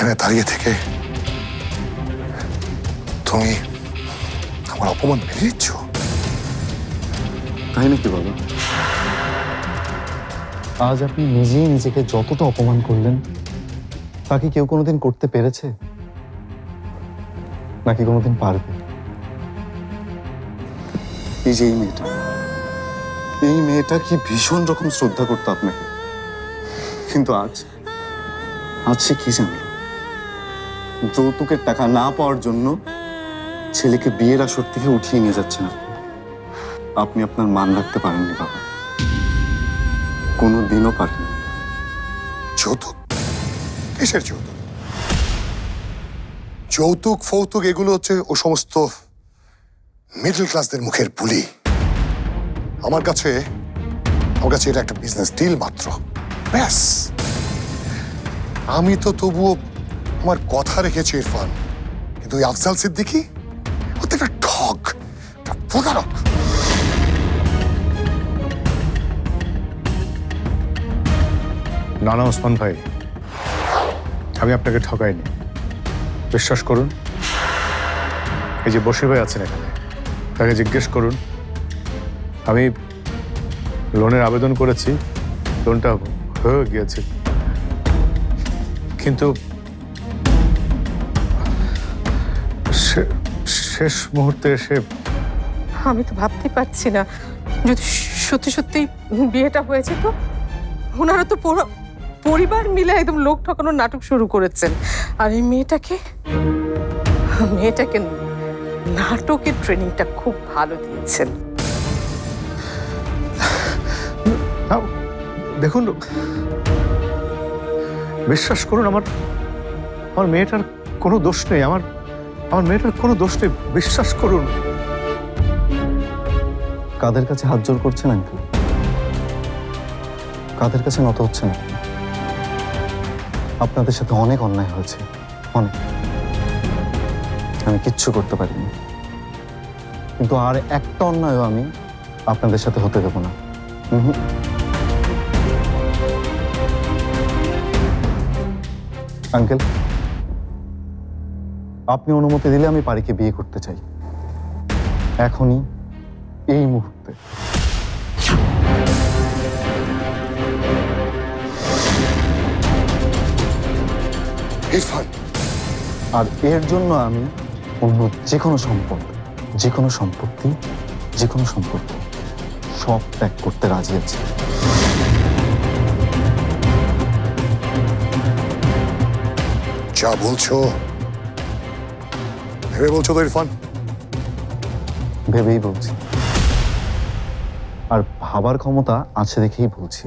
এখানে দাঁড়িয়ে থেকে তুমি আমার অপমান মেনে নিচ্ছ? তাই নাকি বাবা? আজ আপনি নিজেই নিজেকে যতটা অপমান করলেন তা কি কেউ কোনোদিন করতে পেরেছে? নাকি কোনোদিন পারবে? এই যে এই মেয়েটা। এই মেয়েটা কি ভীষণ রকম শ্রদ্ধা করতো আপনাকে। কিন্তু আজ আজ সে কি জানলো যৌতুকের টাকা না পাওয়ার জন্য ছেলেকে বিয়ের আসর থেকে উঠিয়ে নিয়ে যাচ্ছেন না আপনি আপনার মান রাখতে পারেননি বাবা। কোনো দিনও পারেন যৌতুক? কিসের যৌতুক? যৌতুক, ফৌতুক, এগুলো হচ্ছে ও সমস্ত মিডল ক্লাসদের মুখের বুলি। আমার কাছে আমার কাছে এটা একটা বিজনেস ডিল মাত্র। ব্যাস। আমি তো তবুও আমার কথা রেখেছি ইরফান। কিন্তু ওই আফজাল সিদ্দিকি ও তো একটা প্রতারক। না না ওসমান ভাই, আমি আপনাকে ঠকাইনি। বিশ্বাস করুন, এই যে বসির ভাই আছেন এখানে, তাকে জিজ্ঞেস করুন, আমি লোনের আবেদন করেছি, লোনটা হয়ে গিয়েছে। কিন্তু শেষ মুহূর্তে এসে আমি তো ভাবতে পারছি না। যদি সত্যি সত্যি বিয়েটা হয়েছে তো? ওনারা তো পুরো পরিবার মিলে একদম লোক ঠকানোর নাটক শুরু করেছেন। আর এই মেয়েটাকে মেয়েটাকে নাটকের ট্রেনিংটা খুব ভালো দিয়েছেন। দেখুন। বিশ্বাস করুন আমার আমার মেয়েটার কোনো দোষ নেই। আমার আমার মেয়েটার কোনো দোষ বিশ্বাস করুন। কাদের কাছে হাত জোর করছেন আঙ্কেল? কাদের কাছে নত হচ্ছে না আপনাদের সাথে অনেক অন্যায় হয়েছে, অনেক। আমি কিচ্ছু করতে পারিনি। কিন্তু আর একটা অন্যায়ও আমি আপনাদের সাথে হতে দেবো না। আঙ্কেল আপনি অনুমতি দিলে আমি পারিকে বিয়ে করতে চাই। এখনই এই মুহূর্তে। ইরফান। আর এর জন্য আমি অন্য যে কোনো সম্পদ যে কোনো সম্পত্তি যে কোনো সম্পর্ক সব ত্যাগ করতে রাজি আছি। যা বলছো ভেবে বলছো তো ইরফান ভেবেই বলছি। আর ভাবার ক্ষমতা আছে দেখেই বলছি।